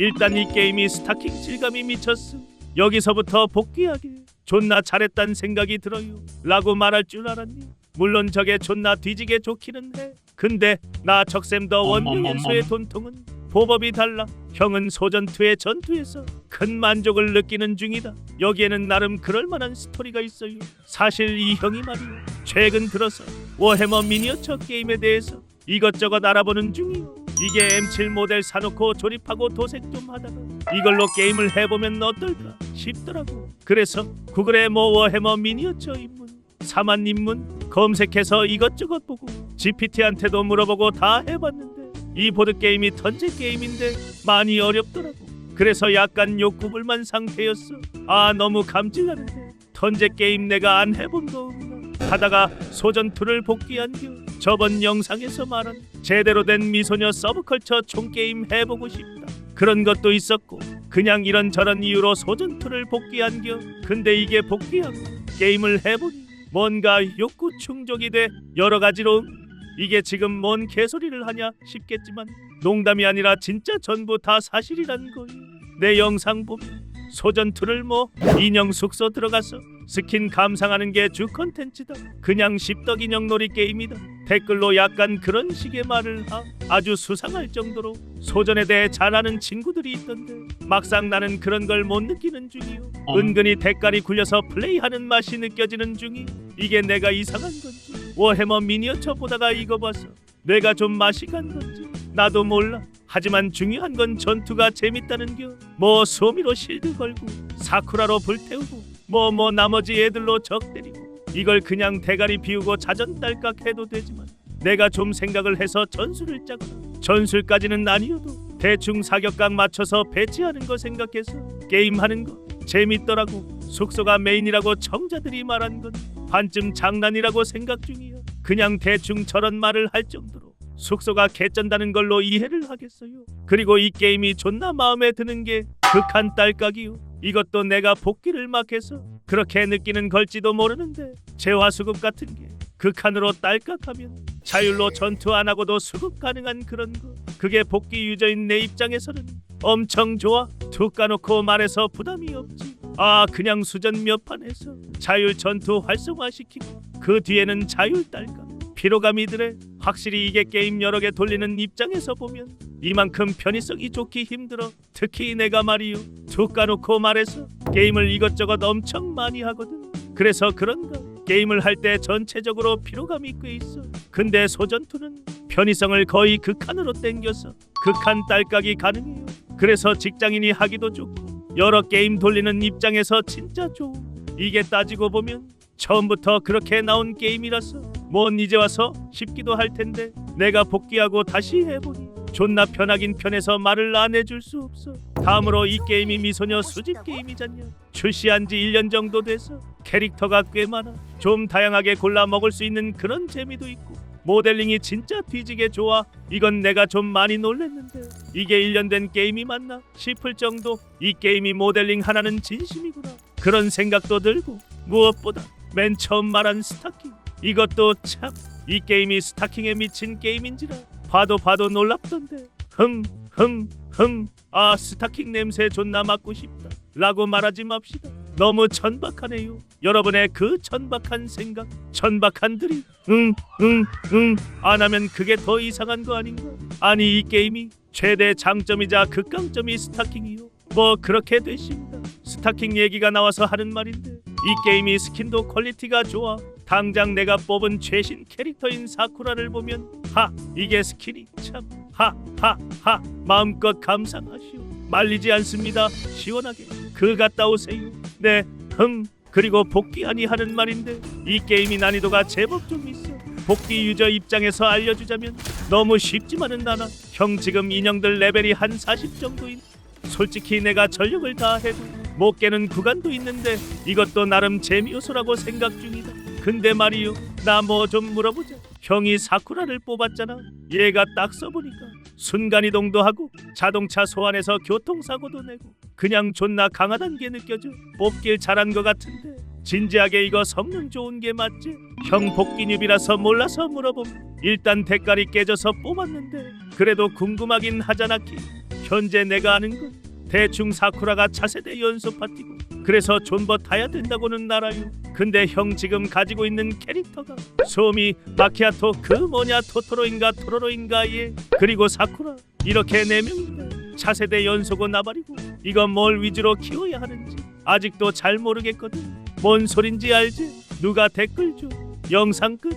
일단 이 게임이 스타킹 질감이 미쳤어. 여기서부터 복귀하게 존나 잘했단 생각이 들어요. 라고 말할 줄 알았니? 물론 저게 존나 뒤지게 좋기는 해. 근데 나 적샘 더 원명연소의 돈통은 보법이 달라. 형은 소전투의 전투에서 큰 만족을 느끼는 중이다. 여기에는 나름 그럴 만한 스토리가 있어요. 사실 이 형이 말이야. 최근 들어서 워해머 미니어처 게임에 대해서 이것저것 알아보는 중이요. 이게 M7 모델 사놓고 조립하고 도색 좀 하다가 이걸로 게임을 해보면 어떨까 싶더라고. 그래서 구글에 뭐 워해머 미니어처 입문, 사만 입문 검색해서 이것저것 보고 GPT한테도 물어보고 다 해봤는데 이 보드 게임이 턴제 게임인데 많이 어렵더라고. 그래서 약간 욕구불만 상태였어. 아 너무 감질나는데 턴제 게임 내가 안 해본 거 하다가 소전2를 복귀한 겨. 저번 영상에서 말한 제대로 된 미소녀 서브컬처 총게임 해보고 싶다. 그런 것도 있었고 그냥 이런저런 이유로 소전2를 복귀한 겨. 근데 이게 복귀하고 게임을 해보니 뭔가 욕구 충족이 돼 여러 가지로 이게 지금 뭔 개소리를 하냐 싶겠지만 농담이 아니라 진짜 전부 다 사실이란 거예요. 내 영상 보면 소전투를 뭐 인형 숙소 들어가서 스킨 감상하는 게 주 컨텐츠다. 그냥 십덕 인형 놀이 게임이다. 댓글로 약간 그런 식의 말을 하 아주 수상할 정도로 소전에 대해 잘 아는 친구들이 있던데 막상 나는 그런 걸 못 느끼는 중이요. 어. 은근히 대가리 굴려서 플레이하는 맛이 느껴지는 중이 이게 내가 이상한 건지 워해머 미니어처 보다가 이거 봐서 뇌가 좀 맛이 간 건지 나도 몰라. 하지만 중요한 건 전투가 재밌다는 겨. 뭐 소미로 실드 걸고 사쿠라로 불태우고 뭐 뭐 나머지 애들로 적 때리고 이걸 그냥 대가리 비우고 자전 딸깍 해도 되지만 내가 좀 생각을 해서 전술을 짜거나 전술까지는 아니어도 대충 사격각 맞춰서 배치하는 거 생각해서 게임하는 거 재밌더라고. 숙소가 메인이라고 청자들이 말한 건 반쯤 장난이라고 생각 중이야. 그냥 대충 저런 말을 할 정도로 숙소가 개쩐다는 걸로 이해를 하겠어요. 그리고 이 게임이 존나 마음에 드는 게 극한 딸깍이요. 이것도 내가 복귀를 막 해서 그렇게 느끼는 걸지도 모르는데 재화 수급 같은 게 극한으로 딸깍하면 자율로 전투 안 하고도 수급 가능한 그런 거. 그게 복귀 유저인 내 입장에서는 엄청 좋아. 툭 까놓고 말해서 부담이 없지. 아 그냥 수전 몇판 해서 자율 전투 활성화시키고 그 뒤에는 자율 딸깍. 피로감이 드래 확실히 이게 게임 여러 개 돌리는 입장에서 보면 이만큼 편의성이 좋기 힘들어. 특히 내가 말이요. 툭 까놓고 말해서 게임을 이것저것 엄청 많이 하거든. 그래서 그런가? 게임을 할 때 전체적으로 피로감이 꽤 있어. 근데 소전투는 편의성을 거의 극한으로 땡겨서 극한 딸깍이 가능해요. 그래서 직장인이 하기도 좋고 여러 게임 돌리는 입장에서 진짜 좋은 이게 따지고 보면 처음부터 그렇게 나온 게임이라서 뭔 이제 와서 싶기도 할 텐데 내가 복귀하고 다시 해보니 존나 편하긴 편해서 말을 안 해줄 수 없어. 다음으로 이 게임이 미소녀 수집 게임이잖냐. 출시한 지 1년 정도 돼서 캐릭터가 꽤 많아. 좀 다양하게 골라 먹을 수 있는 그런 재미도 있고 모델링이 진짜 뒤지게 좋아. 이건 내가 좀 많이 놀랬는데 이게 1년 된 게임이 맞나 싶을 정도 이 게임이 모델링 하나는 진심이구나. 그런 생각도 들고 무엇보다 맨 처음 말한 스타킹 이것도 참 이 게임이 스타킹에 미친 게임인지라 봐도 봐도 놀랍던데. 흠흠흠아 스타킹 냄새 존나 맡고 싶다. 라고 말하지 맙시다. 너무 천박하네요. 여러분의 그 천박한 생각 천박한 드립 응응응 안 하면 그게 더 이상한 거 아닌가? 아니 이 게임이 최대 장점이자 극강점이 스타킹이요. 뭐 그렇게 되십니다. 스타킹 얘기가 나와서 하는 말인데 이 게임이 스킨도 퀄리티가 좋아 당장 내가 뽑은 최신 캐릭터인 사쿠라를 보면 하 이게 스킨이 참 하 하 하 마음껏 감상하시오. 말리지 않습니다. 시원하게. 그 갔다 오세요. 네흠 그리고 복귀하니 하는 말인데 이 게임이 난이도가 제법 좀 있어. 복귀 유저 입장에서 알려주자면 너무 쉽지만은 않아. 형 지금 인형들 레벨이 한 40 정도인. 솔직히 내가 전력을 다해도 못 깨는 구간도 있는데 이것도 나름 재미 요소라고 생각 중이다. 근데 말이요, 나 뭐 좀 물어보자. 형이 사쿠라를 뽑았잖아. 얘가 딱 써보니까 순간 이동도 하고 자동차 소환해서 교통사고도 내고 그냥 존나 강하단 게 느껴져. 뽑길 잘한 것 같은데 진지하게 이거 성능 좋은 게 맞지? 형 복귀 뉴비라서 몰라서 물어봄. 일단 대가리 깨져서 뽑았는데 그래도 궁금하긴 하잖아 키. 현재 내가 아는 건 대충 사쿠라가 차세대 연소 파티고 그래서 존버 타야 된다고는 알아요. 근데 형 지금 가지고 있는 캐릭터가 소미, 마키아토, 그 뭐냐 토토로인가 토로로인가 얘 그리고 사쿠라 이렇게 네 명인데 차세대 연소고 나발이고 이건 뭘 위주로 키워야 하는지 아직도 잘 모르겠거든. 뭔 소린지 알지? 누가 댓글 줘. 영상 끝.